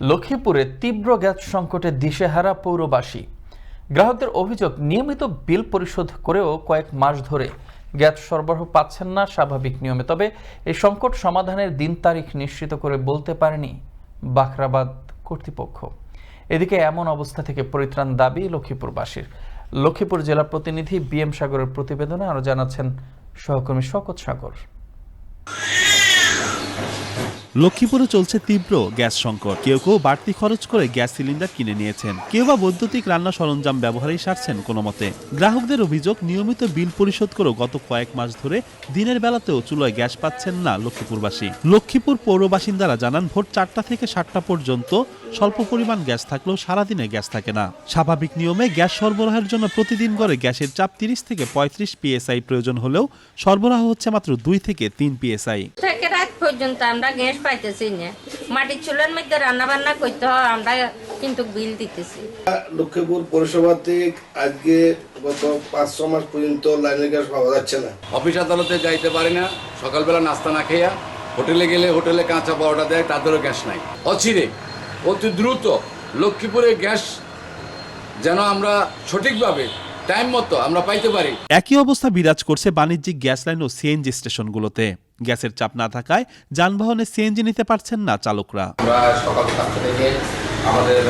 লক্ষ্মীপুরে তীব্র গ্যাস সংকটে দিশেহারা পৌরবাসী। গ্রাহকদের অভিযোগ, নিয়মিত বিল পরিশোধ করেও কয়েক মাস ধরে গ্যাস সরবরাহ পাচ্ছেন না স্বাভাবিক নিয়মে। তবে এই সংকট সমাধানের দিন তারিখ নিশ্চিত করে বলতে পারেনি বাখরাবাদ কর্তৃপক্ষ। এদিকে এমন অবস্থা থেকে পরিত্রাণ দাবি লক্ষ্মীপুরবাসীর। লক্ষ্মীপুর জেলা প্রতিনিধি বি এম সাগরের প্রতিবেদনে আরও জানাচ্ছেন সহকর্মী শকত সাগর। লক্ষ্মীপুরে চলছে তীব্র গ্যাস সংকট। কেউ কেউ বাড়তি খরচ করে গ্যাস সিলিন্ডার কিনে নিয়েছেন। কেউ বা বৈদ্যুতিক রান্না সরঞ্জাম ব্যবহারেই সারছেন কোনো মতে। গ্রাহকদের অভিযোগ, নিয়মিত বিল পরিশোধ করেও গত কয়েক মাস ধরে দিনের বেলাতেও চুলোয় গ্যাস পাচ্ছেন না লক্ষ্মীপুরবাসী। লক্ষ্মীপুর পৌর বাসিন্দারা জানান, ভোর চারটা থেকে সাতটা পর্যন্ত স্বল্প পরিমাণ গ্যাস থাকলেও সারাদিনে গ্যাস থাকে না। স্বাভাবিক নিয়মে গ্যাস সরবরাহের জন্য প্রতিদিন গড়ে গ্যাসের চাপ তিরিশ থেকে পঁয়ত্রিশ পিএসআই প্রয়োজন হলেও সরবরাহ হচ্ছে মাত্র দুই থেকে তিন পিএসআই। রাত পর্যন্ত আমরা গ্যাস পাইতেছি না। মাটির চুলার মধ্যে রান্না বান্না করতে হয় আমরা কিন্তু বিল দিতেছি। লক্ষ্মীপুর পৌরসভাতে আজকে গত পাঁচ ছ মাস পর্যন্ত লাইনের গ্যাস পাওয়া যাচ্ছে না। অফিস আদালতে যাইতে পারি না সকালবেলা নাস্তা না খেয়া হোটেলে গেলে হোটেলে কাঁচা পাওয়াটা দেয় তাদেরও গ্যাস নাই। অচিরে অতি দ্রুত লক্ষ্মীপুরে গ্যাস যেন আমরা সঠিকভাবে টাইম মতো আমরা পাইতে পারি। একই অবস্থা বিরাজ করছে বাণিজ্যিক গ্যাস লাইন ও সিএনজি স্টেশনগুলোতে। গ্যাসের চাপ না থাকায় যানবাহনে সিএনজি নিতে পারছেন না চালকরা। আমরা সকাল সাতটা থেকে আমাদের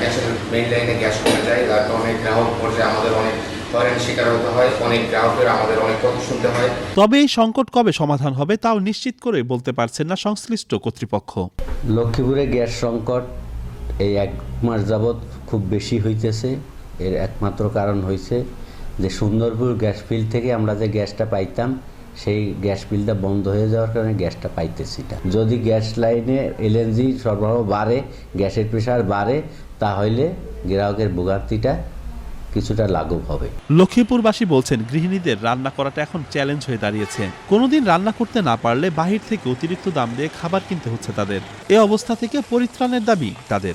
গ্যাসের মেইন লাইনে গ্যাস কমে যায়। যার কারণে গ্রাহক পর্যায়ে আমাদের অনেক হয়রানির শিকার হতে হয় অনেক গ্রাহকের আমাদের অনেক কথা শুনতে হয়। তবে এই সংকট কবে সমাধান হবে তাও নিশ্চিত করে বলতে পারছেন না সংশ্লিষ্ট কর্তৃপক্ষ। লক্ষ্মীপুরে গ্যাস সংকট এই এক মাস যাবৎ খুব বেশি হইতেছে। এর একমাত্র কারণ হয়েছে যে সুন্দরপুর গ্যাস ফিল্ড থেকে আমরা যে গ্যাসটা পাইতাম, সেই গ্যাস ফিল্ডটা বন্ধ হয়ে যাওয়ার কারণে গ্যাসটা পাইতেছি না। যদি গ্যাস লাইনে এলএনজি সরবরাহ বাড়ে, গ্যাসের প্রেশার বাড়ে, তাহলে গ্রাহকের ভোগান্তিটা কিছুটা লাঘব হবে। লক্ষ্মীপুরবাসী বলছেন, গৃহিণীদের রান্না করাটা এখন চ্যালেঞ্জ হয়ে দাঁড়িয়েছে। কোনোদিন রান্না করতে না পারলে বাহির থেকে অতিরিক্ত দাম দিয়ে খাবার কিনতে হচ্ছে তাদের। এ অবস্থা থেকে পরিত্রাণের দাবি তাদের।